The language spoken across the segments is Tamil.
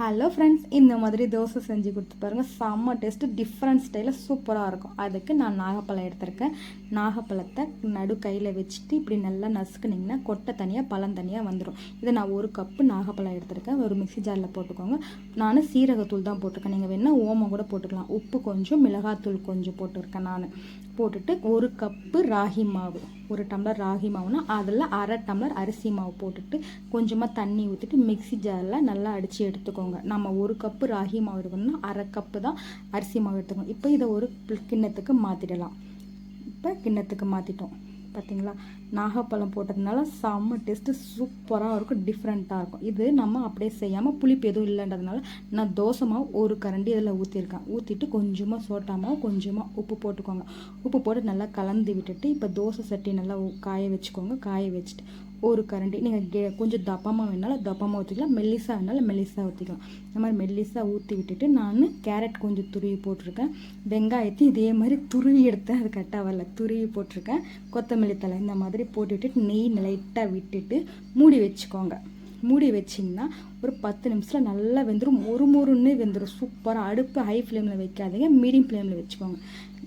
ஹலோ ஃப்ரெண்ட்ஸ் இந்த மாதிரி தோசை செஞ்சு கொடுத்து பாருங்கள் செம்ம டேஸ்ட்டு டிஃப்ரெண்ட் ஸ்டைலில் சூப்பராக இருக்கும். அதுக்கு நான் நாகப்பழம் எடுத்திருக்கேன். நாகப்பழத்தை நடு கையில் வச்சுட்டு இப்படி நல்லா நசுக்குனிங்கன்னா கொட்டை தனியாக பழம் தனியாக வந்துடும் இதை நான் ஒரு கப்பு நாகப்பழம் எடுத்திருக்கேன். ஒரு மிக்ஸி ஜாரில் போட்டுக்கோங்க. நான் சீரகத்தூள் தான் போட்டிருக்கேன். நீங்கள் வேணால் ஓமம் கூட போட்டுக்கலாம். உப்பு கொஞ்சம் மிளகாத்தூள் கொஞ்சம் போட்டிருக்கேன் நான். போட்டுட்டு ஒரு கப்பு ராகி மாவு. ஒரு டம்ளர் ராகி மாவுனா அதில் அரை டம்ளர் அரிசி மாவு போட்டுட்டு கொஞ்சமாக தண்ணி ஊற்றிட்டு மிக்ஸி ஜாரில் நல்லா அடித்து எடுத்துக்கோங்க. நம்ம ஒரு கப்பு ராகி மாவு எடுக்கணும்னா அரை கப்பு தான் அரிசி மாவு எடுத்துக்கணும். இப்போ இதை ஒரு கிண்ணத்துக்கு மாற்றிடலாம் இப்போ கிண்ணத்துக்கு மாற்றிட்டோம் பார்த்தீங்களா நாகப்பழம் போட்டதுனால செம்ம டேஸ்ட்டு சூப்பராக இருக்கும் டிஃப்ரெண்ட்டாக இருக்கும். இது நம்ம அப்படியே செய்யாமல் புளிப்பு எதுவும் இல்லைன்றதுனால நான் தோசை மாவு ஒரு கரண்டி இதில் ஊற்றிருக்கேன் ஊற்றிட்டு கொஞ்சமாக சோட்டா மாவு கொஞ்சமாக உப்பு போட்டுக்கோங்க. உப்பு போட்டு நல்லா கலந்து விட்டுட்டு இப்போ தோசை சட்டி நல்லா காய வச்சுக்கோங்க. காய வச்சுட்டு ஒரு கரண்டி. நீங்கள் கே கொஞ்சம் தப்பமாக வேணாலும் தப்பமாக ஊற்றிக்கலாம் மெல்லிசாக வேணாலும் மெல்லிசாக ஊற்றிக்கலாம் இந்த மாதிரி மெல்லிசாக ஊற்றி விட்டுட்டு நான் கேரட் கொஞ்சம் துருவி போட்டிருக்கேன். வெங்காயத்தையும் இதே மாதிரி துருவி எடுத்தேன். அது கரெக்டாக வரல. துருவி போட்டிருக்கேன். கொத்தமல்லி தழை இந்த மாதிரி போட்டுவிட்டு நெய் லைட்டாக விட்டுட்டு மூடி வச்சுக்கோங்க. மூடி வச்சிங்கன்னா ஒரு பத்து நிமிஷத்தில் நல்லா வெந்துடும் ஒரு முறுன்னு வெந்துடும் சூப்பராக அடுப்பு ஹை ஃப்ளேமில் வைக்காதீங்க. மீடியம் ஃப்ளேமில் வச்சுக்கோங்க.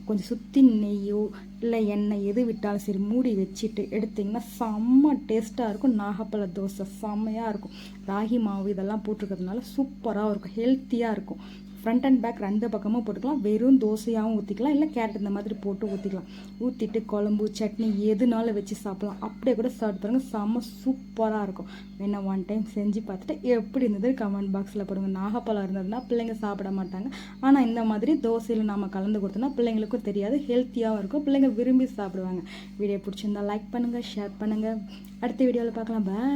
கொஞ்சம் சுற்றி நெய்யோ இல்லை எண்ணெய் எது விட்டாலும் சரி மூடி வச்சுட்டு எடுத்திங்கன்னா செம்ம டேஸ்ட்டாக இருக்கும். நாகப்பழ தோசை செம்மையாக இருக்கும். ராகி மாவு இதெல்லாம் போட்டிருக்கிறதுனால சூப்பராக இருக்கும். ஹெல்த்தியாக இருக்கும். ஃப்ரண்ட் அண்ட் பேக் ரெண்டு பக்கமும் போட்டுக்கலாம். வெறும் தோசையாகவும் ஊற்றிக்கலாம் இல்லை கேரட் இந்த மாதிரி போட்டு ஊற்றிக்கலாம் ஊற்றிட்டு குழம்பு சட்னி எதுனாலும் வச்சு சாப்பிட்லாம். அப்படியே கூட சாப்பிட்டு பாருங்கள் செம்ம சூப்பராக இருக்கும். வேணால் ஒன் டைம் செஞ்சு பார்த்துட்டு எப்படி இருந்தது கமெண்ட் பாக்ஸில் போடுங்க. நாகப்பழம் இருந்ததுன்னா பிள்ளைங்க சாப்பிட மாட்டாங்க. ஆனால் இந்த மாதிரி தோசையில் நாம் கலந்து கொடுத்தோம்னா பிள்ளைங்களுக்கும் தெரியாது. ஹெல்த்தியாகவும் இருக்கும். பிள்ளைங்க விரும்பி சாப்பிடுவாங்க. வீடியோ பிடிச்சிருந்தா லைக் பண்ணுங்கள் ஷேர் பண்ணுங்கள் அடுத்த வீடியோவில் பார்க்கலாம். பாய்